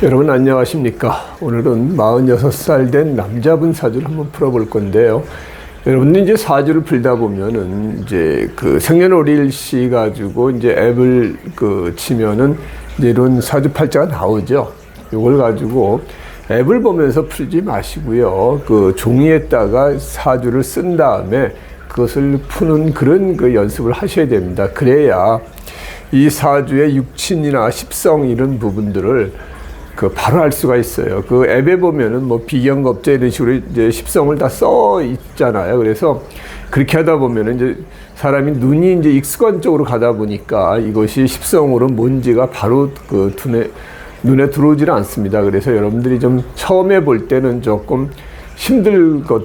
여러분 안녕하십니까? 오늘은 46살 된 남자분 사주를 한번 풀어볼 건데요. 여러분 이제 사주를 풀다 보면은 이제 그 생년월일시 가지고 이제 앱을 그 치면은 이런 사주 팔자가 나오죠. 이걸 가지고 앱을 보면서 풀지 마시고요. 그 종이에다가 사주를 쓴 다음에 그것을 푸는 그런 그 연습을 하셔야 됩니다. 그래야 이 사주의 육친이나 십성 이런 부분들을 그 바로 알 수가 있어요. 그 앱에 보면은 뭐 비경겁제 이런 식으로 이제 십성을 다 써 있잖아요. 그래서 그렇게 하다 보면은 이제 사람이 눈이 이제 익숙한 쪽으로 가다 보니까 이것이 십성으로 뭔지가 바로 그 눈에 눈에 들어오지는 않습니다. 그래서 여러분들이 좀 처음에 볼 때는 조금 힘들 것,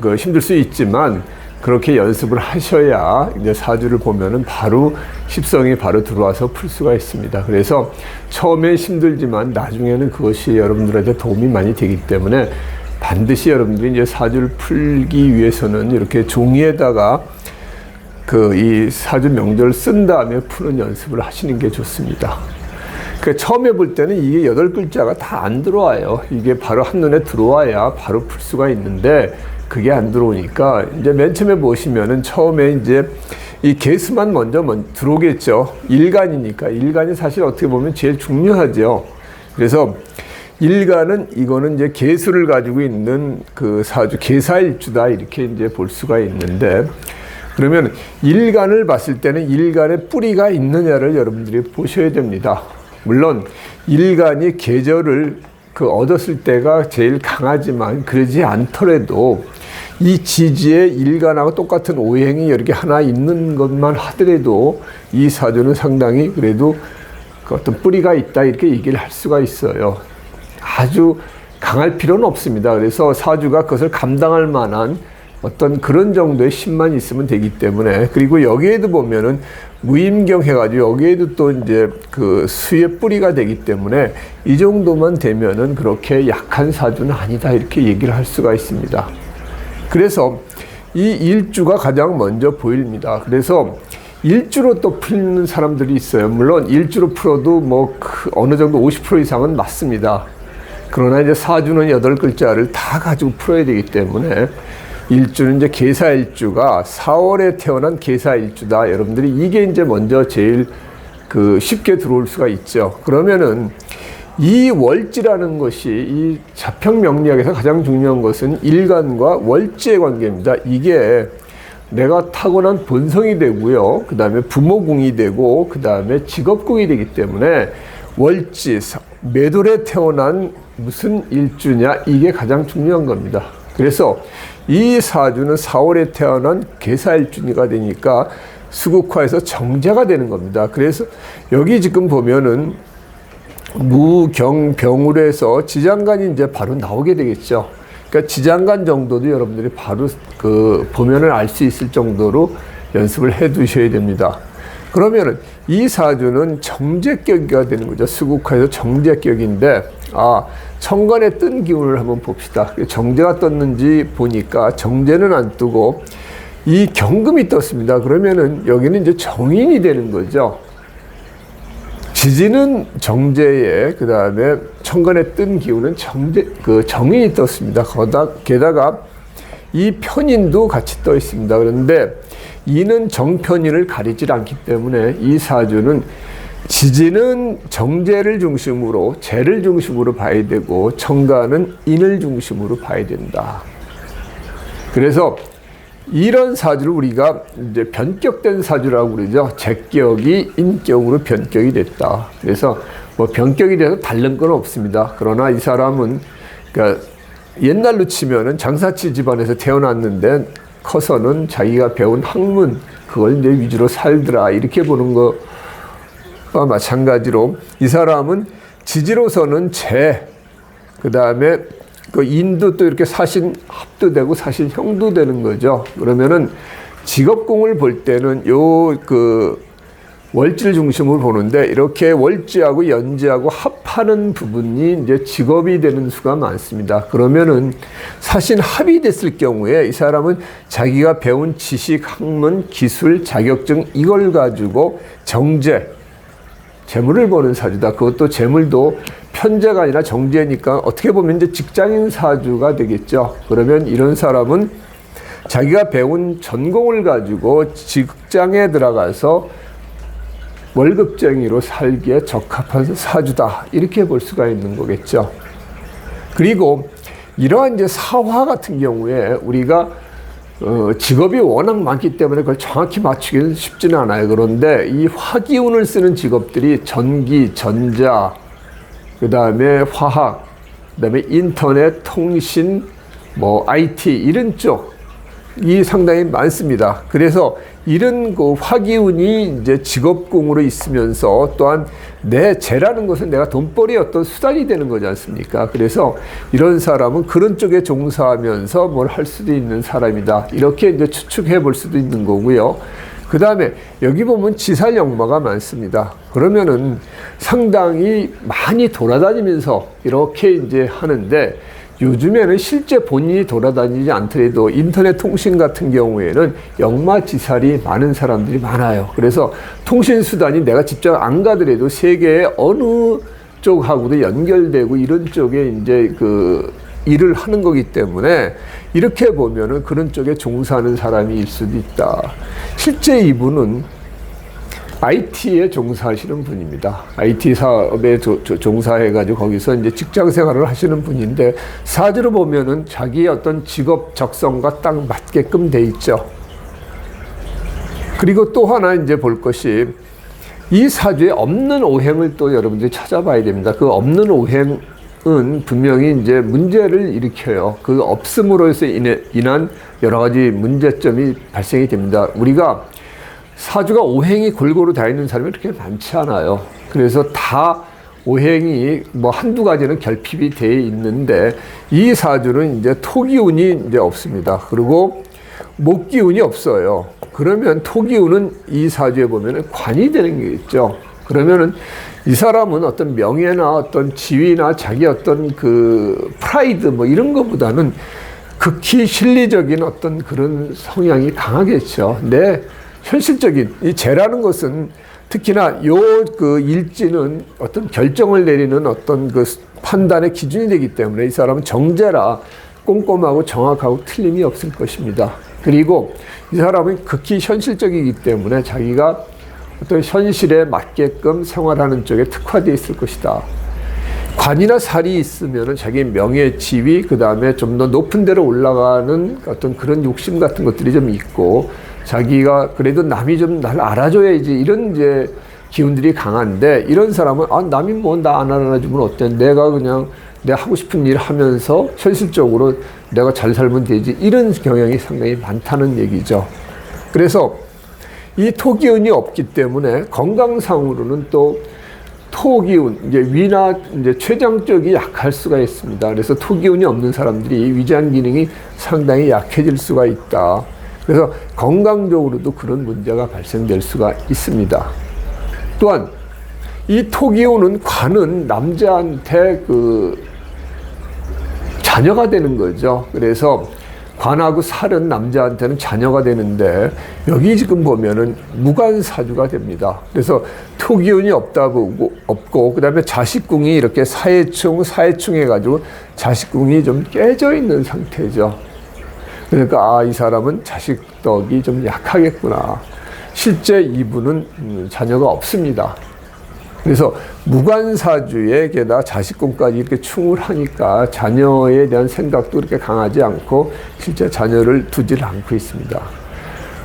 그 힘들 수 있지만 그렇게 연습을 하셔야 이제 사주를 보면은 바로 십성이 바로 들어와서 풀 수가 있습니다. 그래서 처음엔 힘들지만 나중에는 그것이 여러분들한테 도움이 많이 되기 때문에 반드시 여러분들이 이제 사주를 풀기 위해서는 이렇게 종이에다가 그 이 사주 명절을 쓴 다음에 푸는 연습을 하시는 게 좋습니다. 그 처음에 볼 때는 이게 여덟 글자가 다 안 들어와요. 이게 바로 한눈에 들어와야 바로 풀 수가 있는데 그게 안 들어오니까 이제 맨 처음에 보시면은 처음에 이제 이 개수만 먼저 먼 들어오겠죠. 일간이니까 일간이 사실 어떻게 보면 제일 중요하죠. 그래서 일간은 이거는 이제 개수를 가지고 있는 그 사주 개사일주다 이렇게 이제 볼 수가 있는데 그러면 일간을 봤을 때는 일간의 뿌리가 있느냐를 여러분들이 보셔야 됩니다. 물론 일간이 계절을 그 얻었을 때가 제일 강하지만 그러지 않더라도 이 지지에 일간하고 똑같은 오행이 개 하나 있는 것만 하더라도 이 사주는 상당히 그래도 그 어떤 뿌리가 있다 이렇게 얘기를 할 수가 있어요. 아주 강할 필요는 없습니다. 그래서 사주가 그것을 감당할 만한 어떤 그런 정도의 힘만 있으면 되기 때문에 그리고 여기에도 보면은 무임경 해가지고 여기에도 또 이제 그 수의 뿌리가 되기 때문에 이 정도만 되면은 그렇게 약한 사주는 아니다 이렇게 얘기를 할 수가 있습니다. 그래서 이 일주가 가장 먼저 보입니다. 그래서 일주로 또 풀는 사람들이 있어요. 물론 일주로 풀어도 뭐 어느 정도 50% 이상은 맞습니다. 그러나 이제 사주는 여덟 글자를 다 가지고 풀어야 되기 때문에 일주는 이제 계사일주가 4월에 태어난 계사일주다. 여러분들이 이게 이제 먼저 제일 그 쉽게 들어올 수가 있죠. 그러면은 이 월지라는 것이 이 자평 명리학에서 가장 중요한 것은 일간과 월지의 관계입니다. 이게 내가 타고난 본성이 되고요. 그 다음에 부모궁이 되고, 그 다음에 직업궁이 되기 때문에 월지, 매돌에 태어난 무슨 일주냐, 이게 가장 중요한 겁니다. 그래서 이 사주는 4월에 태어난 계사일주가 되니까 수국화에서 정제가 되는 겁니다. 그래서 여기 지금 보면은 무경병으로 해서 지장간이 이제 바로 나오게 되겠죠. 그러니까 지장간 정도도 여러분들이 바로 그 보면은 알 수 있을 정도로 연습을 해 두셔야 됩니다. 그러면은 이 사주는 정제격이가 되는 거죠. 수국화에서 정제격인데 아 천간에 뜬 기운을 한번 봅시다. 정제가 떴는지 보니까 정제는 안 뜨고 이 경금이 떴습니다. 그러면은 여기는 이제 정인이 되는 거죠. 지지는 정제에 그 다음에 천간에 뜬 기운은 정제 그 정인이 떴습니다. 거다 게다가 이 편인도 같이 떠 있습니다. 그런데 이는 정편인을 가리질 않기 때문에 이 사주는 지지는 정제를 중심으로 재를 중심으로 봐야 되고 청가는 인을 중심으로 봐야 된다. 그래서 이런 사주를 우리가 이제 변격된 사주라고 그러죠. 제격이 인격으로 변격이 됐다. 그래서 뭐 변격이 돼서 다른 건 없습니다. 그러나 이 사람은 그러니까 옛날로 치면은 장사치 집안에서 태어났는데 커서는 자기가 배운 학문 그걸 이제 위주로 살더라 이렇게 보는 거와 마찬가지로 이 사람은 지지로서는 재, 그 다음에 그 인도 또 이렇게 사신 합도 되고 사신 형도 되는 거죠. 그러면은 직업공을 볼 때는 요 그 월지를 중심으로 보는데 이렇게 월지하고 연지하고 합하는 부분이 이제 직업이 되는 수가 많습니다. 그러면은 사실 합이 됐을 경우에 이 사람은 자기가 배운 지식, 학문, 기술, 자격증 이걸 가지고 정제 재물을 버는 사주다. 그것도 재물도 편제가 아니라 정제니까 어떻게 보면 이제 직장인 사주가 되겠죠. 그러면 이런 사람은 자기가 배운 전공을 가지고 직장에 들어가서 월급쟁이로 살기에 적합한 사주다. 이렇게 볼 수가 있는 거겠죠. 그리고 이러한 이제 사화 같은 경우에 우리가 어, 직업이 워낙 많기 때문에 그걸 정확히 맞추기는 쉽지는 않아요. 그런데 이 화기운을 쓰는 직업들이 전기, 전자, 그 다음에 화학, 그 다음에 인터넷, 통신, 뭐 IT 이런 쪽 이 상당히 많습니다. 그래서 이런 그 화기운이 이제 직업궁으로 있으면서 또한 내 재라는 것은 내가 돈벌이 어떤 수단이 되는 거지 않습니까? 그래서 이런 사람은 그런 쪽에 종사하면서 뭘 할 수도 있는 사람이다. 이렇게 이제 추측해 볼 수도 있는 거고요. 그 다음에 여기 보면 지살 역마가 많습니다. 그러면은 상당히 많이 돌아다니면서 이렇게 이제 하는데 요즘에는 실제 본인이 돌아다니지 않더라도 인터넷 통신 같은 경우에는 역마지살이 많은 사람들이 많아요. 그래서 통신 수단이 내가 직접 안 가더라도 세계의 어느 쪽하고도 연결되고 이런 쪽에 이제 그 일을 하는 거기 때문에 이렇게 보면은 그런 쪽에 종사하는 사람일 수도 있다. 실제 이분은 IT에 종사하시는 분입니다. IT 사업에 조, 조, 종사해가지고 거기서 이제 직장 생활을 하시는 분인데 사주로 보면은 자기의 어떤 직업 적성과 딱 맞게끔 돼 있죠. 그리고 또 하나 이제 볼 것이 이 사주에 없는 오행을 또 여러분들이 찾아봐야 됩니다. 그 없는 오행은 분명히 이제 문제를 일으켜요. 그 없음으로 인해, 인한 여러 가지 문제점이 발생이 됩니다. 우리가 사주가 오행이 골고루 다 있는 사람이 그렇게 많지 않아요. 그래서 다 오행이 뭐 한두 가지는 결핍이 돼 있는데 이 사주는 이제 토기운이 이제 없습니다. 그리고 목기운이 없어요. 그러면 토기운은 이 사주에 보면은 관이 되는 게 있죠. 그러면은 이 사람은 어떤 명예나 어떤 지위나 자기 어떤 그 프라이드 뭐 이런 것보다는 극히 실리적인 어떤 그런 성향이 강하겠죠. 내 현실적인 이 죄라는 것은 특히나 요 그 일지는 어떤 결정을 내리는 어떤 그 판단의 기준이 되기 때문에 이 사람은 정제라 꼼꼼하고 정확하고 틀림이 없을 것입니다. 그리고 이 사람은 극히 현실적이기 때문에 자기가 어떤 현실에 맞게끔 생활하는 쪽에 특화되어 있을 것이다. 관이나 살이 있으면 자기 명예, 지위, 그 다음에 좀 더 높은 데로 올라가는 어떤 그런 욕심 같은 것들이 좀 있고 자기가 그래도 남이 좀 날 알아줘야지 이런 이제 기운들이 강한데 이런 사람은 아 남이 뭐 나 안 알아주면 어때 내가 그냥 내가 하고 싶은 일 하면서 현실적으로 내가 잘 살면 되지 이런 경향이 상당히 많다는 얘기죠. 그래서 이 토기운이 없기 때문에 건강상으로는 또 토기운 이제 위나 이제 췌장 쪽이 약할 수가 있습니다. 그래서 토기운이 없는 사람들이 위장 기능이 상당히 약해질 수가 있다. 그래서 건강적으로도 그런 문제가 발생될 수가 있습니다. 또한 이 토기운은 관은 남자한테 그 자녀가 되는 거죠. 그래서 관하고 살은 남자한테는 자녀가 되는데 여기 지금 보면은 무관사주가 됩니다. 그래서 토기운이 없다 보고 없고 그다음에 자식궁이 이렇게 사해충 사해충 해가지고 자식궁이 좀 깨져 있는 상태죠. 그러니까 아 이 사람은 자식덕이 좀 약하겠구나. 실제 이분은 음, 자녀가 없습니다. 그래서 무관사주에 게다가 자식宫까지 이렇게 충을 하니까 자녀에 대한 생각도 그렇게 강하지 않고 실제 자녀를 두질 않고 있습니다.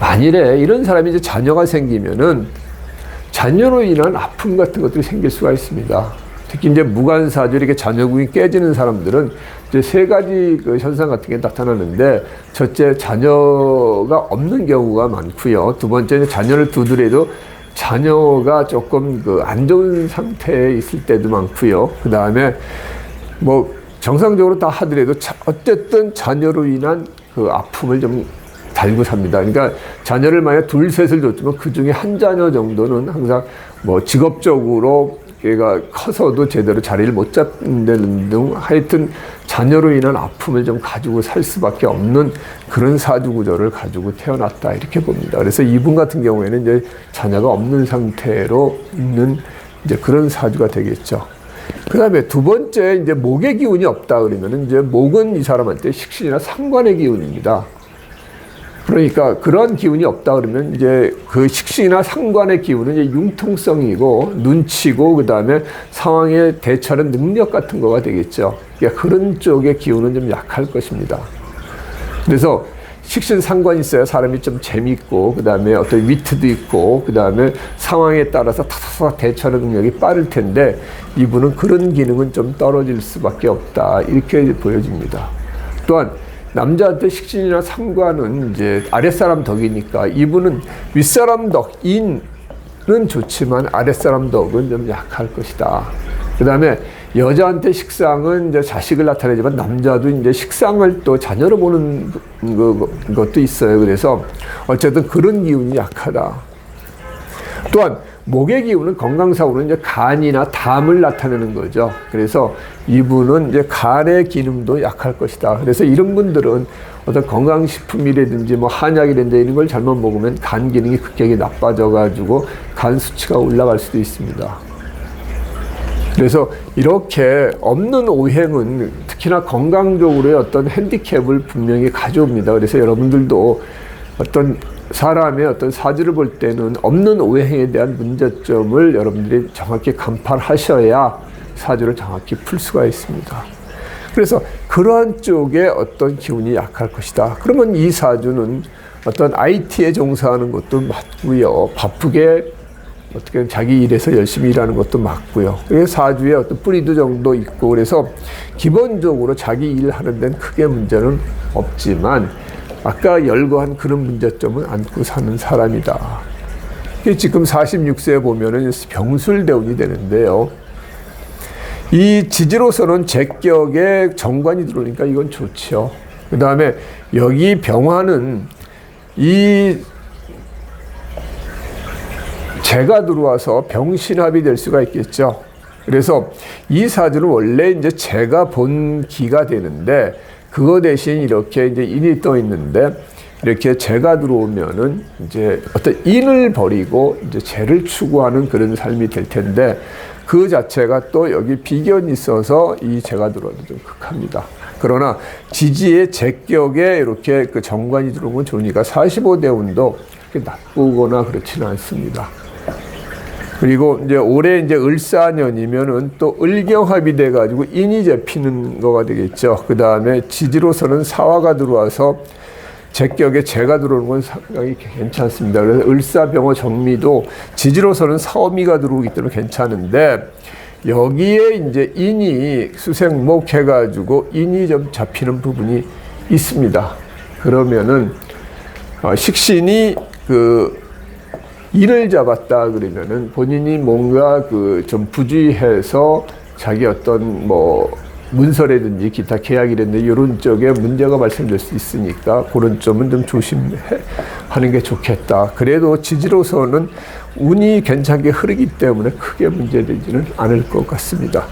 만일에 이런 사람이 이제 자녀가 생기면은 자녀로 인한 아픔 같은 것들이 생길 수가 있습니다. 특히 이제 무관사주 이렇게 자녀궁이 깨지는 사람들은 이제 세 가지 그 현상 같은 게 나타나는데 첫째 자녀가 없는 경우가 많고요. 두 번째는 자녀를 두더라도 자녀가 조금 그 안 좋은 상태에 있을 때도 많고요. 그 다음에 뭐 정상적으로 다 하더라도 자, 어쨌든 자녀로 인한 그 아픔을 좀 달고 삽니다. 그러니까 자녀를 만약 둘, 셋을 줬지만 그 중에 한 자녀 정도는 항상 뭐 직업적으로 얘가 커서도 제대로 자리를 못 잡는 등 하여튼 자녀로 인한 아픔을 좀 가지고 살 수밖에 없는 그런 사주 구조를 가지고 태어났다 이렇게 봅니다. 그래서 이분 같은 경우에는 이제 자녀가 없는 상태로 있는 이제 그런 사주가 되겠죠. 그 다음에 두 번째, 이제 목의 기운이 없다 그러면은 이제 목은 이 사람한테 식신이나 상관의 기운입니다. 그러니까 그런 기운이 없다 그러면 이제 그 식신이나 상관의 기운은 이제 융통성이고 눈치고 그 다음에 상황에 대처하는 능력 같은 거가 되겠죠. 그러니까 그런 쪽의 기운은 좀 약할 것입니다. 그래서 식신 상관이 있어야 사람이 좀 재밌고 그 다음에 어떤 위트도 있고 그 다음에 상황에 따라서 타타타 대처하는 능력이 빠를 텐데 이분은 그런 기능은 좀 떨어질 수밖에 없다 이렇게 보여집니다. 또한 남자한테 식신이나 상관은 이제 아랫사람 덕이니까 이분은 윗사람 덕인은 좋지만 아랫사람 덕은 좀 약할 것이다. 그 다음에 여자한테 식상은 이제 자식을 나타내지만 남자도 이제 식상을 또 자녀로 보는 그, 것도 있어요. 그래서 어쨌든 그런 기운이 약하다. 또한 목의 기운은 건강상으로 이제 간이나 담을 나타내는 거죠. 그래서 이분은 이제 간의 기능도 약할 것이다. 그래서 이런 분들은 어떤 건강식품이라든지 뭐 한약이라든지 이런 걸 잘못 먹으면 간 기능이 급격히 나빠져가지고 간 수치가 올라갈 수도 있습니다. 그래서 이렇게 없는 오행은 특히나 건강적으로의 어떤 핸디캡을 분명히 가져옵니다. 그래서 여러분들도 어떤 사람의 어떤 사주를 볼 때는 없는 오행에 대한 문제점을 여러분들이 정확히 간파하셔야 사주를 정확히 풀 수가 있습니다. 그래서 그러한 쪽에 어떤 기운이 약할 것이다. 그러면 이 사주는 어떤 IT에 종사하는 것도 맞고요. 바쁘게 어떻게 자기 일에서 열심히 일하는 것도 맞고요. 그래서 사주에 어떤 뿌리도 정도 있고 그래서 기본적으로 자기 일 하는 데는 크게 문제는 없지만 아까 열거한 그런 문제점은 안고 사는 사람이다. 지금 46세에 보면은 병술대운이 되는데요. 이 지지로서는 제격에 정관이 들어오니까 이건 좋죠. 그 다음에 여기 병화는 이 재가 들어와서 병신합이 될 수가 있겠죠. 그래서 이 사주는 원래 이제 재가 본 기가 되는데 그거 대신 이렇게 이제 인이 떠 있는데 이렇게 재가 들어오면은 이제 어떤 인을 버리고 이제 재를 추구하는 그런 삶이 될 텐데 그 자체가 또 여기 비견이 있어서 이 재가 들어와도 좀 극합니다. 그러나 지지의 제격에 이렇게 그 정관이 들어오면 좋으니까 45대 운도 나쁘거나 그렇지는 않습니다. 그리고 이제 올해 이제 을사년이면은 또 을경합이 돼가지고 인이 잡히는 거가 되겠죠. 그 다음에 지지로서는 사화가 들어와서 제격에 재가 들어오는 건 상당히 괜찮습니다. 그래서 을사병어 정미도 지지로서는 사오미가 들어오기 때문에 괜찮은데 여기에 이제 인이 수생목 해가지고 인이 좀 잡히는 부분이 있습니다. 그러면은 어, 식신이 그 일을 잡았다 그러면은 본인이 뭔가 그 좀 부주의해서 자기 어떤 뭐 문서라든지 기타 계약이라든지 이런 쪽에 문제가 발생될 수 있으니까 그런 점은 좀 조심하는 게 좋겠다. 그래도 지지로서는 운이 괜찮게 흐르기 때문에 크게 문제되지는 않을 것 같습니다.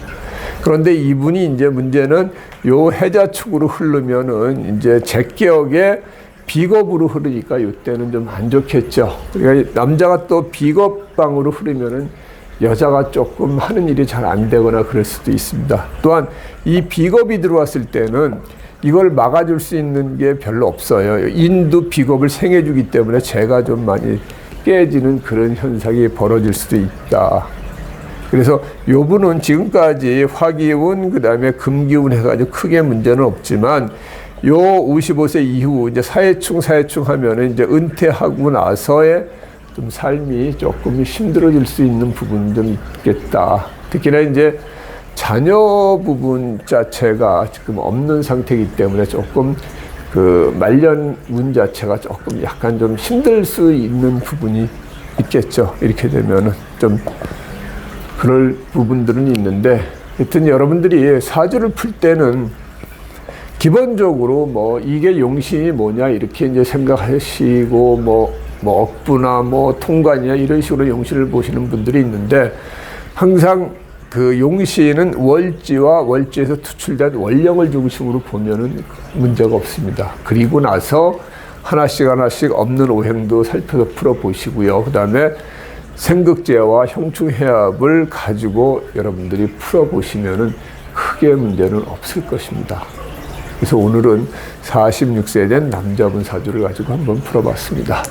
그런데 이분이 이제 문제는 요 해자축으로 흐르면은 이제 제격에 비겁으로 흐르니까 이때는 좀 안 좋겠죠. 그러니까 남자가 또 비겁방으로 흐르면은 여자가 조금 하는 일이 잘 안 되거나 그럴 수도 있습니다. 또한 이 비겁이 들어왔을 때는 이걸 막아줄 수 있는 게 별로 없어요. 인도 비겁을 생해주기 때문에 제가 좀 많이 깨지는 그런 현상이 벌어질 수도 있다. 그래서 요분은 지금까지 화기운, 그 다음에 금기운 해가지고 크게 문제는 없지만 요 55세 이후 이제 사회충 사회충 하면은 이제 은퇴하고 나서의 좀 삶이 조금 힘들어질 수 있는 부분 좀 있겠다. 특히나 이제 자녀 부분 자체가 지금 없는 상태이기 때문에 조금 그 말년 문 자체가 조금 약간 좀 힘들 수 있는 부분이 있겠죠. 이렇게 되면은 좀 그럴 부분들은 있는데 하여튼 여러분들이 사주를 풀 때는 기본적으로 뭐 이게 용신이 뭐냐 이렇게 이제 생각하시고 뭐, 뭐 억부나 뭐 통관이나 이런 식으로 용신을 보시는 분들이 있는데 항상 그 용신은 월지와 월지에서 투출된 원령을 중심으로 보면은 문제가 없습니다. 그리고 나서 하나씩 하나씩 없는 오행도 살펴서 풀어 보시고요. 그 다음에 생극제와 형충해압을 가지고 여러분들이 풀어 보시면은 크게 문제는 없을 것입니다. 그래서 오늘은 46세 된 남자분 사주를 가지고 한번 풀어봤습니다.